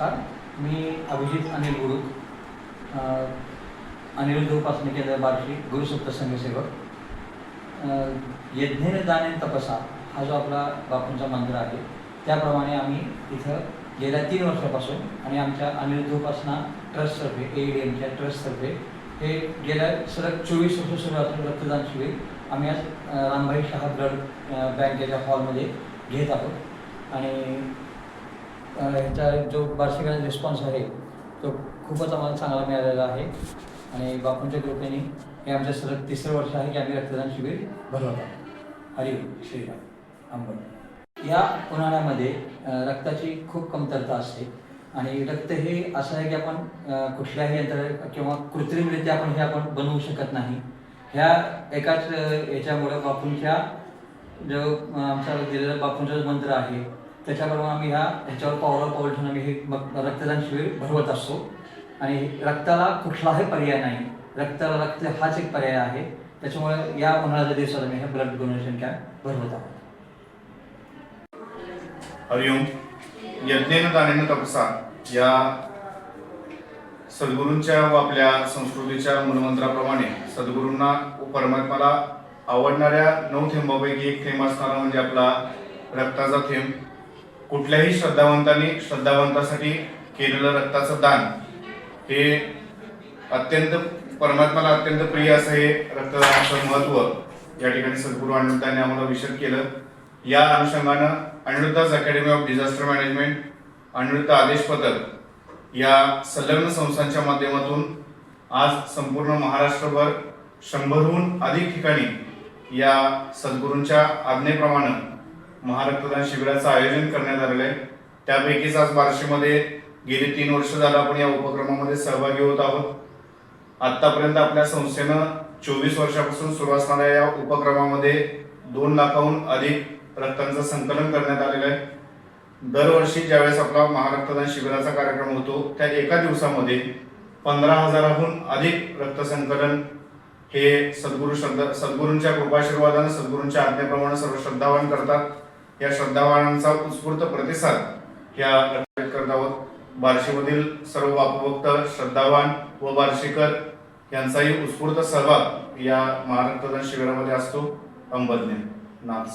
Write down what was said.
मी अभिजित अनिल गुरु. अ, अनिरुद्ध उपासना केंद्र बार्शी गुरुसप्त संघसेवक यज्ञेने दाने तपसा हा जो आपला बापूंचा मंत्र आहे त्याप्रमाणे आम्ही इथं गेल्या तीन वर्षापासून आणि आमच्या अनिरुद्ध उपासना ट्रस्टतर्फे ए डी एमच्या ट्रस्टतर्फे हे गेल्या सलग चोवीस वर्ष सुरू असलेलं रक्तदान शिबिर आम्ही आज रामभाई शहा ब्लड बँकेच्या हॉलमध्ये घेत आहोत. आणि ह्याचा जो वार्षिकाचा रिस्पॉन्स आहे तो खूपच आम्हाला चांगला मिळालेला आहे. आणि बापूंच्या कृपेने हे आमचं सलग तिसरं वर्ष आहे की आम्ही रक्तदान शिबिर भरवत आहोत. हरी श्रीराम अंबर या उन्हाळ्यामध्ये रक्ताची खूप कमतरता असते. आणि रक्त हे असं आहे की आपण कुठल्याही यंत्र किंवा कृत्रिमरित्या आपण हे आपण बनवू शकत नाही. ह्या एकाच याच्यामुळे बापूंच्या जो आमचा दिलेला बापूंचा मंत्र आहे त्याच्याप्रमाणे आम्ही ह्या ह्याच्यावर पावलं पाऊल ठेवून आम्ही हे मग रक्तदान शिबिर भरवत असतो. आणि रक्ताला कुठलाही पर्याय नाही. रक्ताला रक्त हाच एक पर्याय आहे. त्याच्यामुळे या उन्हाळ्याच्या दिवसात आम्ही हे ब्लड डोनेशन कॅम्प भरवत आहोत. हरिओम. यज्ञेन दानेन तपसा. या सद्गुरूंच्या व आपल्या संस्कृतीच्या मूलमंत्राप्रमाणे सद्गुरूंना व परमात्माला आवडणाऱ्या नऊ थेंबापैकी एक थेंब असणारा म्हणजे आपला रक्ताचा थेंब. कुठल्याही श्रद्धावंतांनी श्रद्धावंतासाठी केलेलं रक्ताचं दान हे अत्यंत परमात्माला अत्यंत प्रिय असं हे रक्तदानाचं महत्त्व या ठिकाणी सद्गुरू अनिरुद्धांनी आम्हाला विषद केलं. या अनुषंगानं Aniruddha's academy of disaster management Aniruddha आदेश पथक या संलग्न संस्थांच्या माध्यमातून आज संपूर्ण महाराष्ट्रभर शंभरहून अधिक ठिकाणी या सद्गुरूंच्या आज्ञेप्रमाणे महारक्तदान शिबिराचं आयोजन करण्यात आलेलं आहे. त्यापैकीच आज बार्शीमध्ये गेली तीन वर्ष झालं आपण या उपक्रमामध्ये सहभागी होत आहोत. आतापर्यंत आपल्या संस्थेनं चोवीस वर्षापासून सुरू असणाऱ्या या उपक्रमामध्ये दोन लाखाहून अधिक रक्तांचं संकलन करण्यात आलेलं आहे. दरवर्षी ज्यावेळेस आपला महारक्तदान शिबिराचा कार्यक्रम होतो त्या एका दिवसामध्ये पंधरा हजाराहून अधिक रक्तसंकलन हे सद्गुरू श्रद्धा सद्गुरूंच्या कृपाशीर्वादानं सद्गुरूंच्या आज्ञेप्रमाणे सर्व श्रद्धावान करतात. या श्रद्धावानांचा उत्स्फूर्त प्रतिसाद या करत आहोत. बार्शीमधील सर्व बापूभक्त श्रद्धावान व बार्शीकर यांचाही उत्स्फूर्त सहभाग या महारक्तदान शिबिरामध्ये असतो. अंबदने नाथ